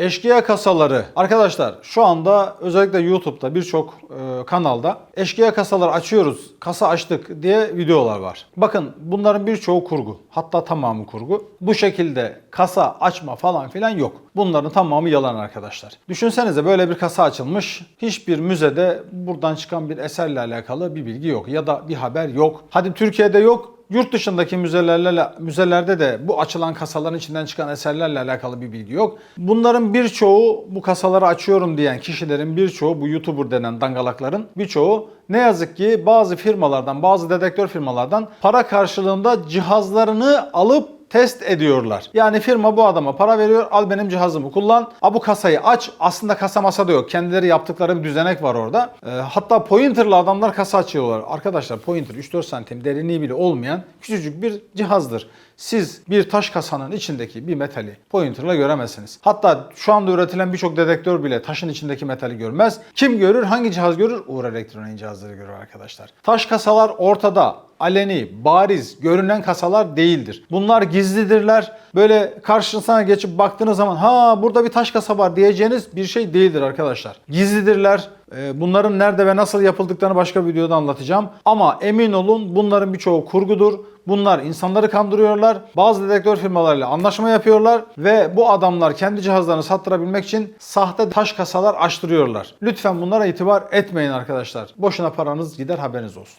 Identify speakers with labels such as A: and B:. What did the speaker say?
A: Eşkıya kasaları. Arkadaşlar şu anda özellikle YouTube'da birçok e, kanalda eşkıya kasaları açıyoruz, kasa açtık diye videolar var. Bakın bunların birçoğu kurgu. Hatta tamamı kurgu. Bu şekilde kasa açma falan filan yok. Bunların tamamı yalan arkadaşlar. Düşünsenize böyle bir kasa açılmış. Hiçbir müzede buradan çıkan bir eserle alakalı bir bilgi yok ya da bir haber yok. Hadi Türkiye'de yok. Yurt dışındaki müzelerle müzelerde de bu açılan kasaların içinden çıkan eserlerle alakalı bir bilgi yok. Bunların birçoğu bu kasaları açıyorum diyen kişilerin birçoğu bu YouTuber denen dangalakların birçoğu ne yazık ki bazı firmalardan, bazı dedektör firmalardan para karşılığında cihazlarını alıp test ediyorlar. Yani firma bu adama para veriyor. Al benim cihazımı kullan. A bu kasayı aç. Aslında kasa masada yok. Kendileri yaptıkları bir düzenek var orada. Ee, hatta pointerlı adamlar kasa açıyorlar. Arkadaşlar pointer 3-4 santim derinliği bile olmayan küçücük bir cihazdır. Siz bir taş kasanın içindeki bir metali pointerla göremezsiniz. Hatta şu anda üretilen birçok dedektör bile taşın içindeki metali görmez. Kim görür? Hangi cihaz görür? Uğur Elektronik'in cihazları görür arkadaşlar. Taş kasalar ortada aleni, bariz, görünen kasalar değildir. Bunlar gizlidirler. Böyle karşısına geçip baktığınız zaman ha burada bir taş kasa var diyeceğiniz bir şey değildir arkadaşlar. Gizlidirler. Ee, Bunların nerede ve nasıl yapıldıklarını başka bir videoda anlatacağım. Ama emin olun bunların birçoğu kurgudur. Bunlar insanları kandırıyorlar. Bazı dedektör firmalarıyla anlaşma yapıyorlar ve bu adamlar kendi cihazlarını sattırabilmek için sahte taş kasalar açtırıyorlar. Lütfen bunlara itibar etmeyin arkadaşlar. Boşuna paranız gider haberiniz olsun.